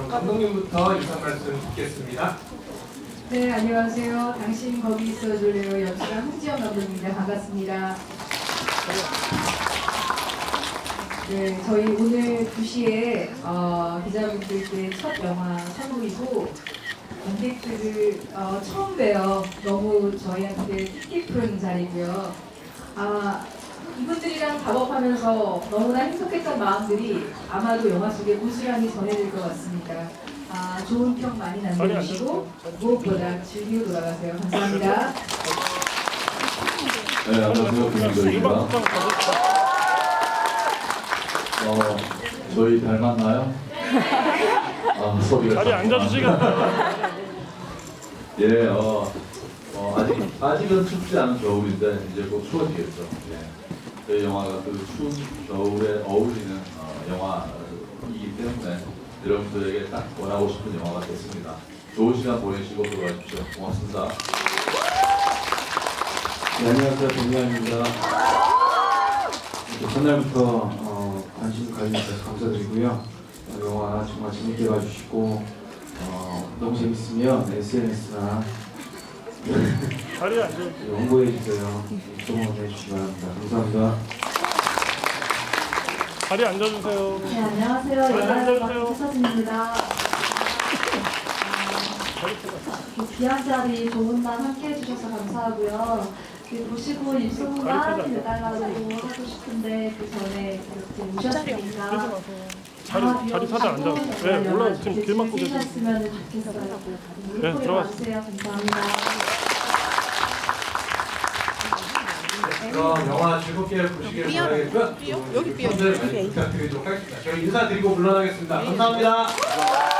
그럼 감독님부터 인사 말씀 듣겠습니다. 네, 안녕하세요. 당신 거기 있어줄래요. 연출한 홍지영 감독입니다. 반갑습니다. 네, 저희 오늘 2시에 어, 기자분들께 첫 영화 선물이고 관객들을 어, 처음 뵈요. 너무 저희한테 뜻깊은 자리고요. 아, 이분들이랑 작업하면서 너무나 행복했던 마음들이 아마도 영화 속에 고스란히 전해질 것 같습니다. 아, 좋은 평 많이 남겨주시고 무엇보다 즐기고 돌아가세요. 감사합니다. 네, 안녕하세요. 김현도입니다. 어, 저희 닮았나요? 아, 소리가 자리에 참- 앉아주시겠어요? 예, 어, 어, 아직, 아직은 춥지 않은 겨울인데, 이제 곧 추워지겠죠. 예. 저희 영화가 그 추운 겨울에 어울리는 어, 영화이기 때문에 여러분들에게 딱 원하고 싶은 영화가 됐습니다. 좋은 시간 보내시고 돌아가십시오. 고맙습니다. 네, 안녕하세요. 이렇게 첫날부터 어, 관심 가져주셔서 감사드리고요. 어, 영화 정말 재밌게 봐주시고 어, 너무 재밌으면 SNS나 자리에 앉아주세요. 홍보해주세요. 조언해주시기 바랍니다. 감사합니다. 자리에 앉아주세요. 네, 안녕하세요. 박수사진입니다. 이렇게 귀한 자리 좋은 날 함께 해주셔서 감사하고요. 이렇게 보시고 입소문만 해달라고 하고 싶은데 그 전에 이렇게 오셨으니까 자리 자리 사자 앉아주세요. 네, 올라 지금 길 막고 계세요. 네, 들어가세요. 그럼 영화 즐겁게 보시길 바라겠고요. 여기 삐 많이 부탁드리도록 하겠습니다. 저희 인사드리고 물러나겠습니다. 감사합니다.